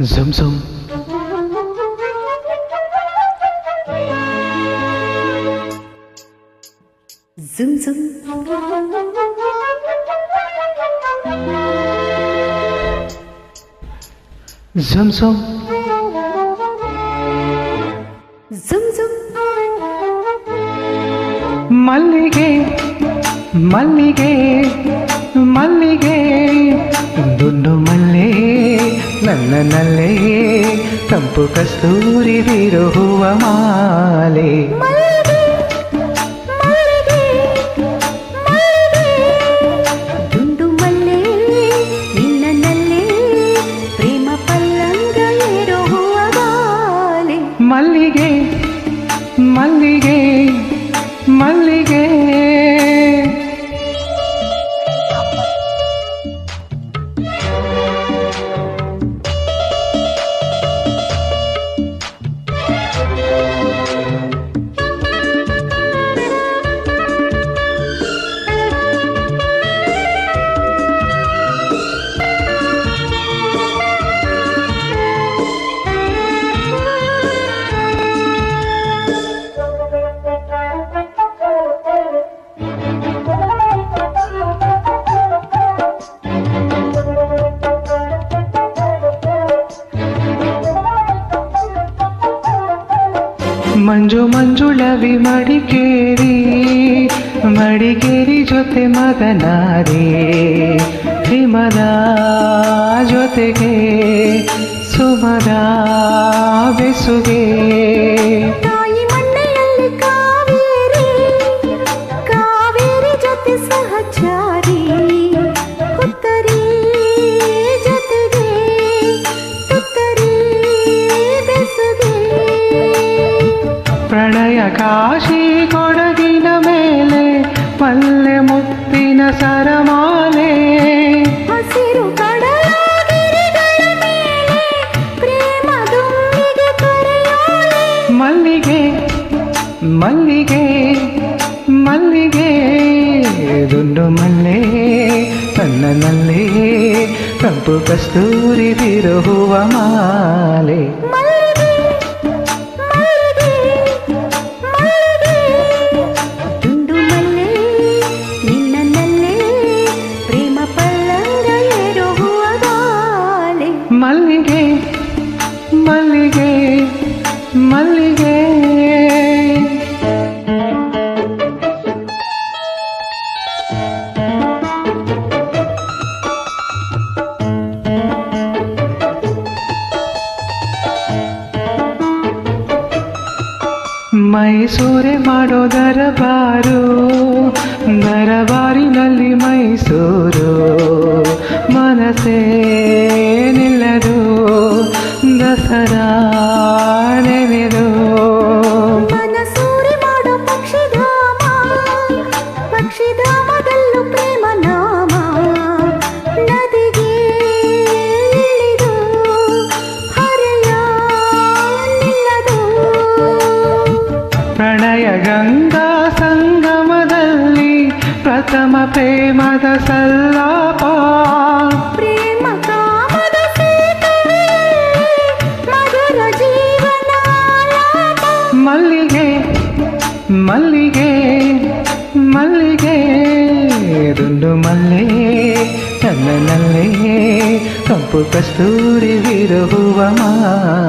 Zum zum. Zoom zoom. Zum zum. Zoom zoom. ಮಲ್ಲಿಗೆ ಮಲ್ಲಿಗೆ ಮಲ್ಲಿಗೆ ದುಂಡು ಮಲ್ಲೆ ನನ್ನ ನಲ್ಲೆ ತಂಪು ಕಸ್ತೂರಿ ಬಿರು ಹೂವ ಮಾಲೆ. ಮಲ್ಲಿಗೆ ಮಲ್ಲಿಗೆ ಮಲ್ಲಿಗೆ. ಮಂಜು ಮಂಜುಳವಿ ಮಡಿಕೇರಿ ಮಡಿಕೇರಿ ಜೊತೆ ಮಗನಾರಿ ಹಿಮದ ಜೊತೆಗೆ ಸುಮದ ಬೆಸುಗೆ. ಕಾಶಿ ಕೊಡಗಿನ ಮೇಲೆ ಪಲ್ಲೆ ಮುತ್ತಿನ ಸರಮಾಲೆ. ಹಸಿರು ಮಲ್ಲಿಗೆ ಮಲ್ಲಿಗೆ ಮಲ್ಲಿಗೆ ದುಂಡು ಮಲ್ಲೆ ತನ್ನನಲ್ಲಿ ತಂಪು ಕಸ್ತೂರಿ ತಿರುಹುವ ಮಾಲೆ. ಮಲ್ಲಿಗೆ ಮಲ್ಲಿಗೆ ಮಲ್ಲಿಗೆ ಮೈಸೂರೆ ಮಾಡೋ ದರಬಾರು ದರಬಾರಿನಲ್ಲಿ ಮೈಸೂರು ಮನಸೇ ದಸರಾ ನೆನೆದು ಮನಸೂರೆ ಮಾಡೋ ಪಕ್ಷಿಧಾಮ ಪಕ್ಷಿಧಾಮದಲ್ಲೂ ಪ್ರೇಮ ನಾಮ. ನದಿಗೆ ಇಳಿದು ಹರೆಯ ನಿಲ್ಲದು. ಪ್ರಣಯ ಗಂಗಾ ಸಂಗಮದಲ್ಲಿ ಪ್ರಥಮ ಪ್ರೇಮದ ಸಲ್ಲಾಪ. ಪ್ರೇಮ ಮಲ್ಲಿಗೆ ಮಲ್ಲಿಗೆ ದುಂಡು ಮಲ್ಲೆ ನನ್ನಲ್ಲೇ ಕಂಪು ಕಸ್ತೂರಿ ವಿರುಹುವ ಮಾಲೆ ಮಲ್ಲಿಗೆ ಆ, ಆ,